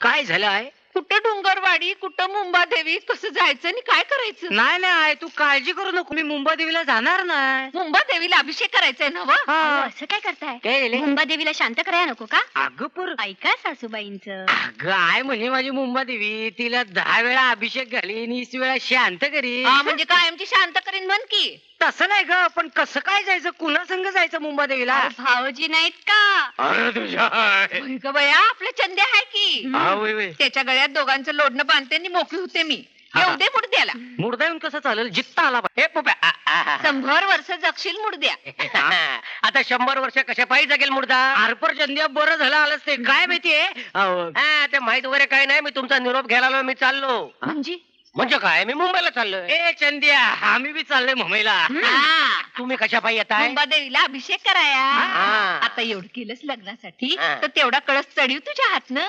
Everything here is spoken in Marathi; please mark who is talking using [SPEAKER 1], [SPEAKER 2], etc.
[SPEAKER 1] काय झालं आहे?
[SPEAKER 2] कुठं डोंगरवाडी कुठं मुंबादेवी कसं जायचं आणि काय करायचं?
[SPEAKER 1] नाही नाही आहे तू काळजी करू नको. मी मुंबई देवीला जाणार नाही.
[SPEAKER 2] मुंबादेवीला अभिषेक करायचंय ना व?
[SPEAKER 1] हा.
[SPEAKER 3] अहो, असं काय करताय?
[SPEAKER 1] काय झाले?
[SPEAKER 3] मुंबादेवीला शांत करायला नको का?
[SPEAKER 1] अगं पर
[SPEAKER 3] ऐका सासूबाईंच.
[SPEAKER 1] अगं आहे म्हणे माझी मुंबई देवी तिला दहा वेळा अभिषेक घालीन वीस वेळा शांत करी.
[SPEAKER 2] हा, म्हणजे कायमची शांत करीन म्हण की.
[SPEAKER 1] तसं नाही ग पण कसं काय जायचं? कुणा संग जायचं मुंबई देवीला
[SPEAKER 3] भाऊजी नाहीत का?
[SPEAKER 1] अरे तुझ्या
[SPEAKER 2] होय ग बया आपले चंदे आहे की.
[SPEAKER 1] हा, होय, होय.
[SPEAKER 2] त्याच्या गळ्यात दोघांचं लोडणं बांधते आणि मोकळी होते मी.
[SPEAKER 1] हा.
[SPEAKER 2] येऊ दे मुडद्याला.
[SPEAKER 1] मुर्दा येऊन कसं चालेल? जित्ता आला पाहिजे. हे पुप्या, आ, आ, आ.
[SPEAKER 2] शंभर वर्ष जगशील मुडद्या.
[SPEAKER 4] आता शंभर वर्ष कशा पायी जगेल मुर्दा
[SPEAKER 1] आरपर चंद्या बरं झालं आलंच ते. काय माहितीये? अहो,
[SPEAKER 4] हा, ते माहीत वगैरे काही नाही. मी तुमचा निरोप घ्यायला आलोय, मी चाललो.
[SPEAKER 2] म्हणजे?
[SPEAKER 4] म्हणजे काय? मी मुंबईला चाललोय.
[SPEAKER 1] ए चंद्या आम्ही बी चाललोय मुंबईला.
[SPEAKER 2] हा.
[SPEAKER 4] तुम्ही कशा पायी येताय?
[SPEAKER 2] मुंबादेवीला अभिषेक कराया.
[SPEAKER 4] हा.
[SPEAKER 2] आता एवढं केलंच लग्नासाठी
[SPEAKER 4] हा.
[SPEAKER 2] तर तेवढा कळस चढीव तुझ्या हातनं.